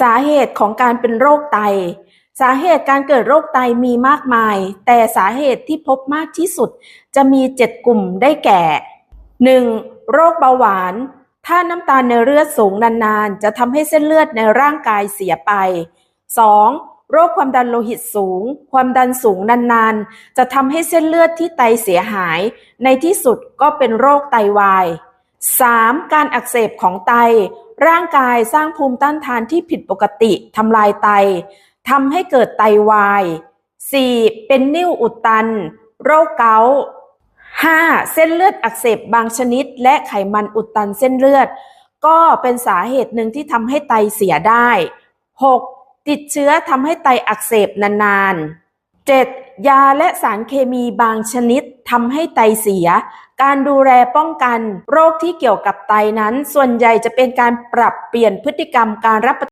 สาเหตุของการเป็นโรคไต สาเหตุการเกิดโรคไตมีมากมาย แต่สาเหตุที่พบมากที่สุด จะมี 7 กลุ่มได้แก่ 1. โรคเบาหวาน ถ้าน้ำตาลในเลือดสูงนานๆ จะทำให้เส้นเลือดในร่างกายเสียไป 2. โรคความดันโลหิตสูง ความดันสูงนานๆ จะทำให้เส้นเลือดที่ไตเสียหาย ในที่สุดก็เป็นโรคไตวาย 3. การอักเสบของไต ร่างกายสร้างภูมิต้านทานที่ผิดปกติทำลายไตทำให้เกิดไตวาย 4. เป็นนิ่วอุดตัน โรคเกาต์ 5. เส้นเลือดอักเสบบางชนิด และไขมันอุดตันเส้นเลือด ก็เป็นสาเหตุหนึ่งที่ทำให้ไตเสียได้ 6. ติดเชื้อทำให้ไตอักเสบนานๆ 7. ยาและสารเคมีบางชนิด ทำให้ไตเสีย การดูแลป้องกัน โรคที่เกี่ยวกับไตนั้น ส่วนใหญ่จะเป็นการปรับเปลี่ยนพฤติกรรมการรับประ